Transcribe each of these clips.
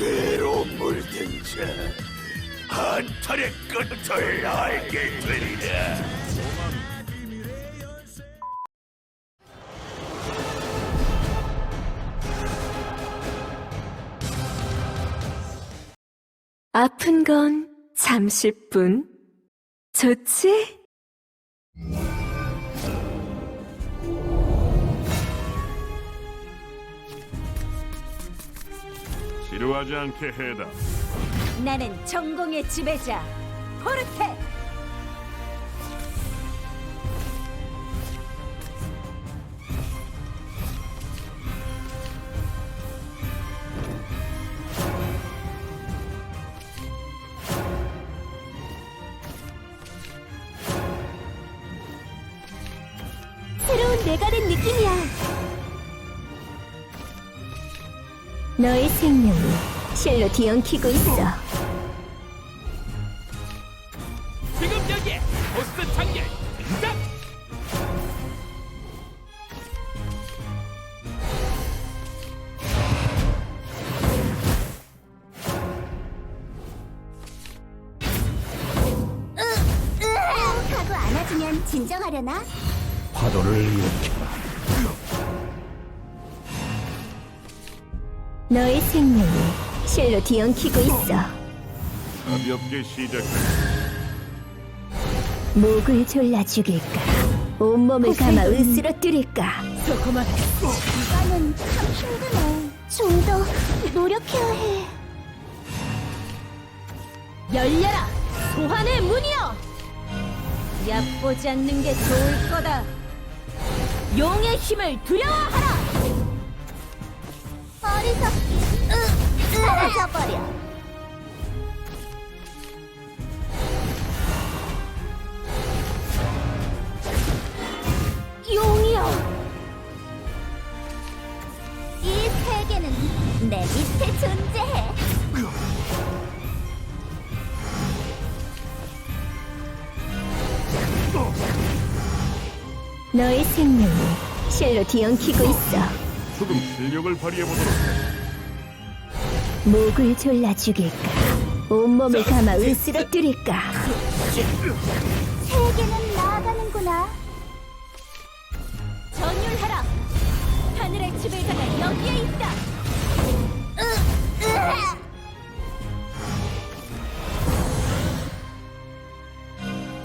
죄로 물든 자 한탄의 끝을 알게 되리라 아픈 건 잠시뿐. 좋지? 지루하지 않게 해다. 나는 전공의 지배자 포르테 새로운 내가 된 느낌이야 너의 생명이 실로 뒤엉키고 있어 지금 여기에 보스 장렬 등장! 하고 안아주면 진정하려나? 파도를 일으켜 너의 생명이 실로 뒤엉키고 있어. 가볍게 시작. 목을 졸라 죽일까? 온몸을 감아 으스러뜨릴까? 이거는 참 힘드네 좀 더 노력해야 해. 열려라. 소환의 문이여. 얕보지 않는 게 좋을 거다. 용의 힘을 두려워하라 어리석기 사라져버려 용이여 이 세계는 내 밑에 존재해. 너의 생명이 실로 뒤엉키고 있어. 조금 실력을 발휘해 보도록. 목을 졸라 죽일까? 온몸을 감아 으스러뜨릴까? 세계는 나아가는구나. 전율하라. 하늘의 지배자가 여기에 있다.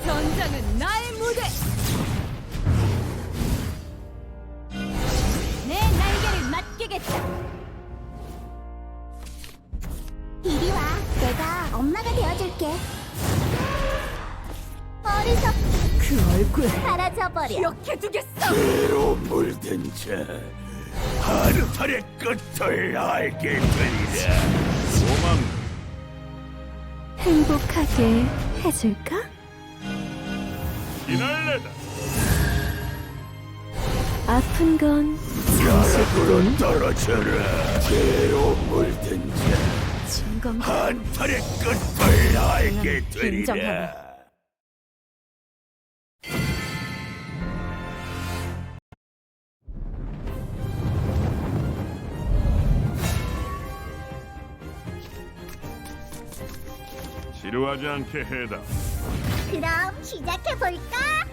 전장은 나의 무대. 맡기겠다. 이리 와. 내가 엄마가 되어줄게. 어리석. 그 얼굴 사라져버려. 기억해 두겠어! 죄로 물든 자 한탄의 끝을 알게 되리라 오만 행복하게 해줄까? 기날레다. 아픈 건 야락으로 떨어져라 죄로 물든 자 진검 한탄의 끝을 알게 되리라 인정하네. 지루하지 않게 해다. 그럼 시작해 볼까?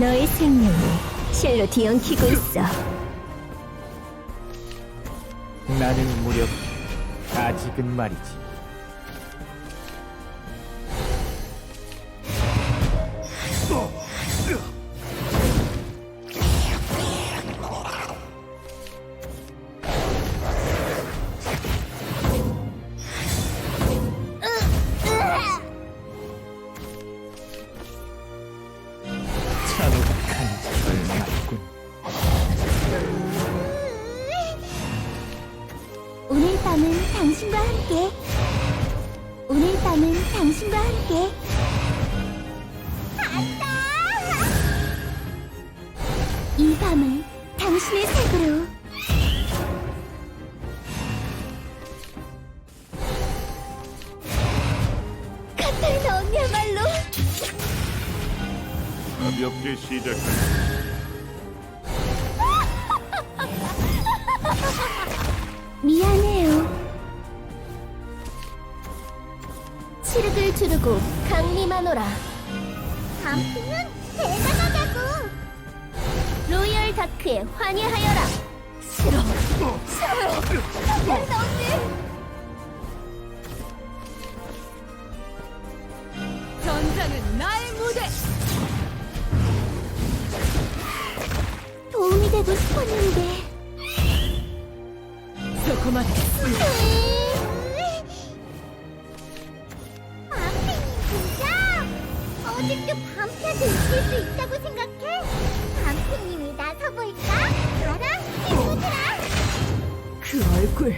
너의 생명이 실로 뒤엉키고 있어. 나는 무력 아직은 말이지 사고박한 절망군 오늘 밤은 당신과 함께. 오늘 밤은 당신과 함께. 이 밤을 당신의 색으로 가볍게 시작한다. 미안해요. 치르들 두르고 강림하노라. 단풍은 대단하다고. 로열 다크에 환희하여라. 싫어. 싫어요. 카타리나 언니. 전장은 나의 무대. 되고 싶었는데. 조그만 밤새도 수 있다고 생각해? 나서볼까? 알아? 친구들아! 그 얼굴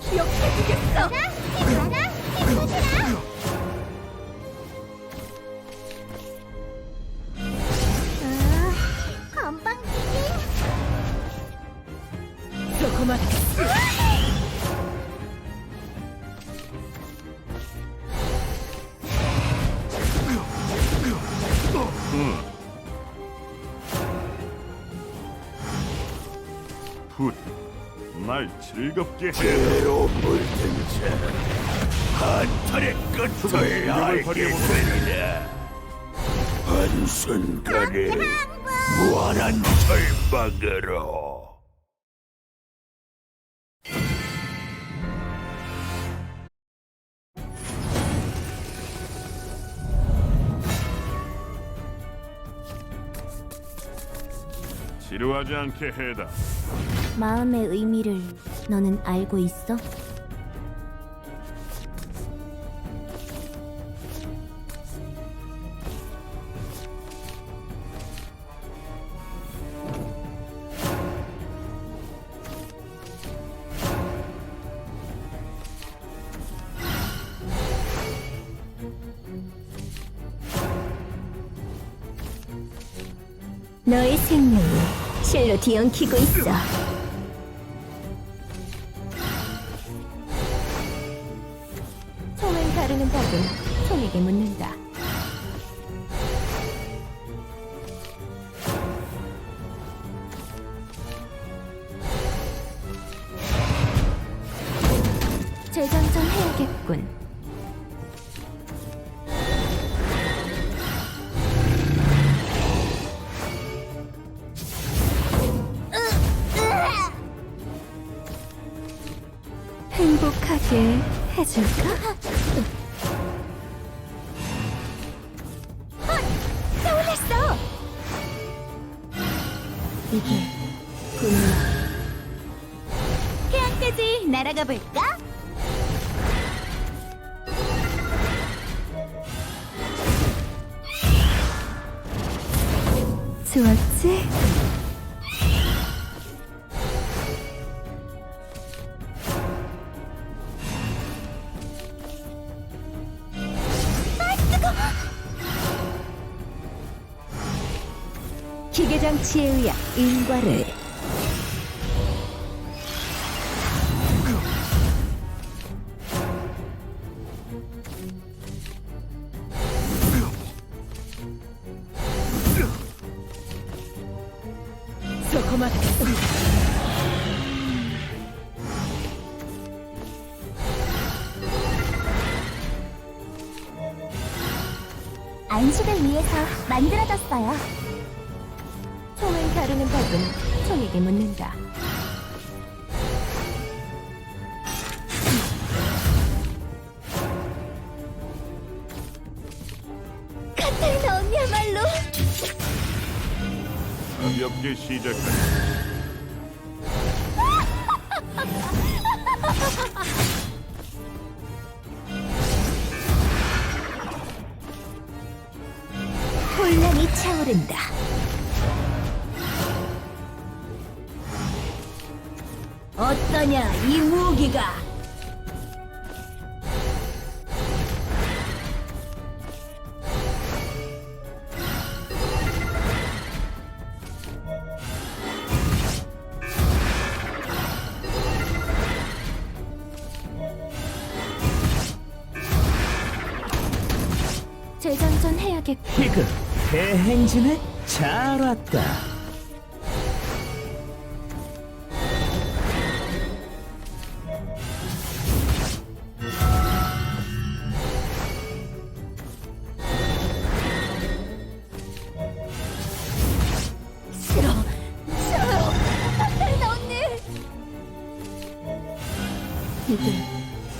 기억해주겠어. 알아? 붓. 날 즐겁게 해. 죄로 물든 자 한탄의 끝을 실력을 알게 발휘해보도록 되리라 한순간에 무한한 절망으로 지루하지 않게 해다. 마음의 의미를 너는 알고 있어? 너의 생명이 실로 뒤엉키고 있어. 가르는 법은 총에게 묻는다. 재장전 해야겠군. 행복하게 해줄까? 해안까지 날아가 볼까? 좋았지? 기계장치에 의한 인과를 안식을 위해서 만들어졌어요. 총을 다루는 법은 총에게 묻는다. 카타리나 언니야말로 가볍게. 혼란이 차오른다. 어떠냐, 이 무기가! 재장전 해야겠. 희극 대행진에 잘 왔다. 이게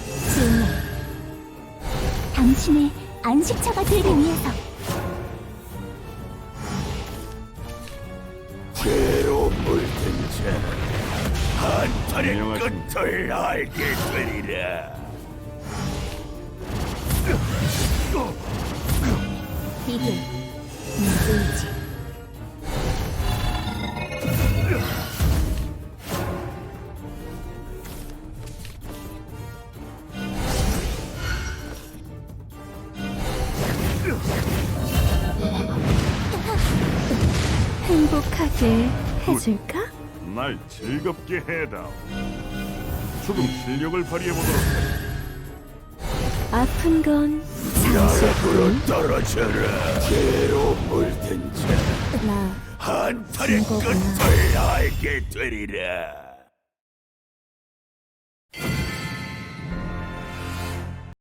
진짜 당신의 안식처가 되기 위해서 한탄의 안녕하십니까. 끝을 알게 되리라 이게 누구인지 행복하게 해줄까? 날 즐겁게 해다오. 조금 실력을 발휘해 보도록 해. 아픈 건 나락으로 떨어져라 죄로 물든 자 나 한탄의 증거구나. 끝을 알게 되리라